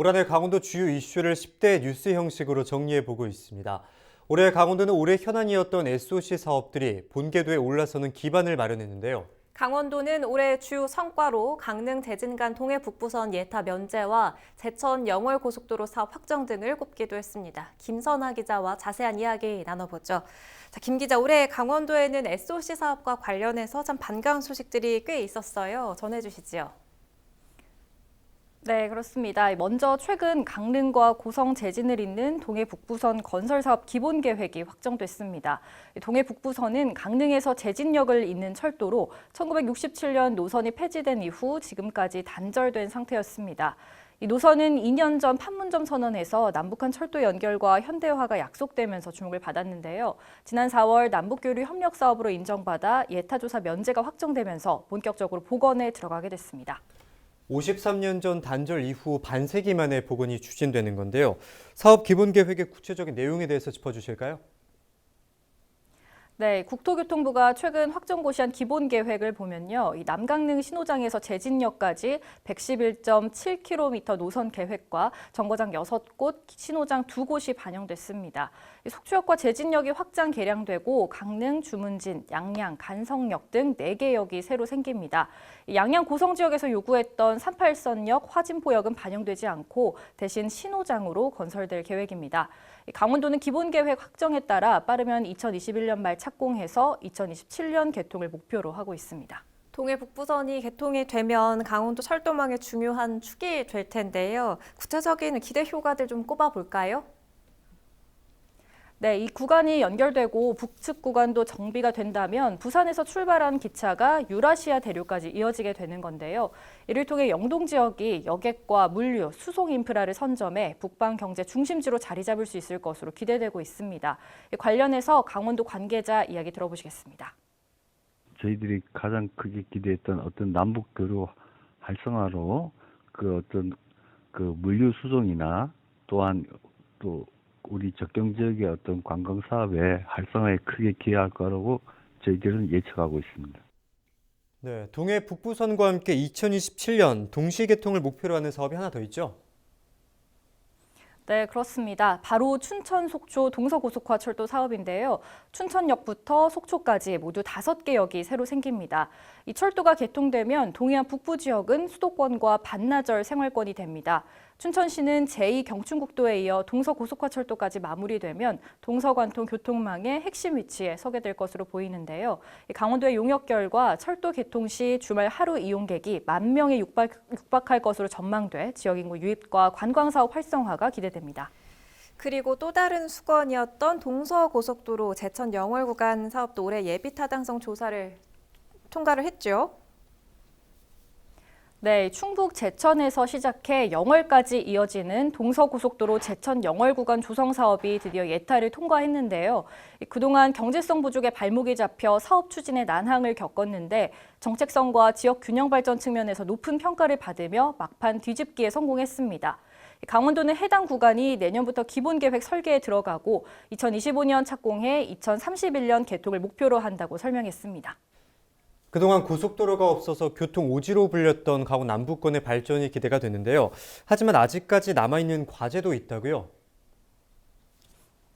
올 한해 강원도 주요 이슈를 10대 뉴스 형식으로 정리해 보고 있습니다. 올해 강원도는 올해 현안이었던 SOC 사업들이 본궤도에 올라서는 기반을 마련했는데요. 강원도는 올해 주 성과로 강릉 대진간 동해 북부선 예타 면제와 제천 영월 고속도로 사업 확정 등을 꼽기도 했습니다. 김선아 기자와 자세한 이야기 나눠보죠. 자, 김 기자, 올해 강원도에는 SOC 사업과 관련해서 참 반가운 소식들이 꽤 있었어요. 전해주시지요. 네, 그렇습니다. 먼저 최근 강릉과 고성 제진을 잇는 동해 북부선 건설 사업 기본 계획이 확정됐습니다. 동해 북부선은 강릉에서 제진역을 잇는 철도로 1967년 노선이 폐지된 이후 지금까지 단절된 상태였습니다. 이 노선은 2년 전 판문점 선언에서 남북한 철도 연결과 현대화가 약속되면서 주목을 받았는데요. 지난 4월 남북교류 협력 사업으로 인정받아 예타 조사 면제가 확정되면서 본격적으로 복원에 들어가게 됐습니다. 53년 전 단절 이후 반세기 만에 복원이 추진되는 건데요. 사업 기본 계획의 구체적인 내용에 대해서 짚어주실까요? 네, 국토교통부가 최근 확정 고시한 기본 계획을 보면요. 이 남강릉 신호장에서 제진역까지 111.7km 노선 계획과 정거장 6곳, 신호장 2곳이 반영됐습니다. 이 속초역과 제진역이 확장 개량되고 강릉, 주문진, 양양, 간성역 등 4개 역이 새로 생깁니다. 이 양양 고성 지역에서 요구했던 38선역, 화진포역은 반영되지 않고 대신 신호장으로 건설될 계획입니다. 이 강원도는 기본 계획 확정에 따라 빠르면 2021년 말 착공해서 2027년 개통을 목표로 하고 있습니다. 동해 북부선이 개통이 되면 강원도 철도망의 중요한 축이 될 텐데요. 구체적인 기대 효과들 좀 꼽아볼까요? 네, 이 구간이 연결되고 북측 구간도 정비가 된다면 부산에서 출발한 기차가 유라시아 대로까지 이어지게 되는 건데요. 이를 통해 영동 지역이 여객과 물류, 수송 인프라를 선점해 북방 경제 중심지로 자리 잡을 수 있을 것으로 기대되고 있습니다. 이 관련해서 강원도 관계자 이야기 들어보시겠습니다. 저희들이 가장 크게 기대했던 어떤 남북 교류 활성화로 그 어떤 그 물류 수송이나 또한 또 우리 접경 지역의 어떤 관광 사업의 활성화에 크게 기여할 거라고 저희들은 예측하고 있습니다. 네, 동해 북부선과 함께 2027년 동시 개통을 목표로 하는 사업이 하나 더 있죠. 네, 그렇습니다. 바로 춘천 속초 동서고속화 철도 사업인데요. 춘천역부터 속초까지 모두 다섯 개 역이 새로 생깁니다. 이 철도가 개통되면 동해안 북부 지역은 수도권과 반나절 생활권이 됩니다. 춘천시는 제2 경춘국도에 이어 동서고속화철도까지 마무리되면 동서관통 교통망의 핵심 위치에 서게 될 것으로 보이는데요. 이 강원도의 용역 결과 철도 개통 시 주말 하루 이용객이 만 명에 육박, 육박 할 것으로 전망돼 지역 인구 유입과 관광 사업 활성화가 기대됩니다. 그리고 또 다른 수건이었던 동서고속도로 제천 영월 구간 사업도 올해 예비 타당성 조사를 통과를 했죠. 네, 충북 제천에서 시작해 영월까지 이어지는 동서고속도로 제천 영월 구간 조성 사업이 드디어 예타를 통과했는데요. 그동안 경제성 부족에 발목이 잡혀 사업 추진에 난항을 겪었는데 정책성과 지역 균형 발전 측면에서 높은 평가를 받으며 막판 뒤집기에 성공했습니다. 강원도는 해당 구간이 내년부터 기본 계획 설계에 들어가고 2025년 착공해 2031년 개통을 목표로 한다고 설명했습니다. 그동안 고속도로가 없어서 교통 오지로 불렸던 강원 남부권의 발전이 기대가 되는데요. 하지만 아직까지 남아있는 과제도 있다고요.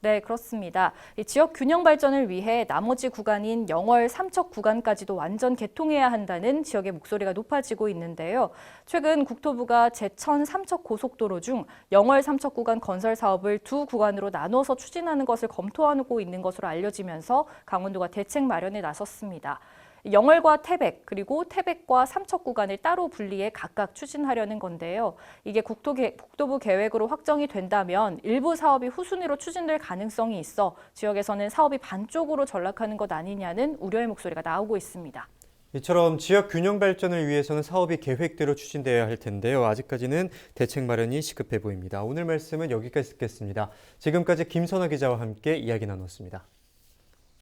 네, 그렇습니다. 이 지역 균형 발전을 위해 나머지 구간인 영월 삼척 구간까지도 완전 개통해야 한다는 지역의 목소리가 높아지고 있는데요. 최근 국토부가 제천 삼척 고속도로 중 영월 삼척 구간 건설 사업을 두 구간으로 나눠서 추진하는 것을 검토하고 있는 것으로 알려지면서 강원도가 대책 마련에 나섰습니다. 영월과 태백 그리고 태백과 삼척 구간을 따로 분리해 각각 추진하려는 건데요. 이게 국토 계, 국토부 계획으로 확정이 된다면 일부 사업이 후순위로 추진될 가능성이 있어 지역에서는 사업이 반쪽으로 전락하는 것 아니냐는 우려의 목소리가 나오고 있습니다. 이처럼 지역 균형 발전을 위해서는 사업이 계획대로 추진되어야 할 텐데요. 아직까지는 대책 마련이 시급해 보입니다. 오늘 말씀은 여기까지 듣겠습니다. 지금까지 김선아 기자와 함께 이야기 나눴습니다.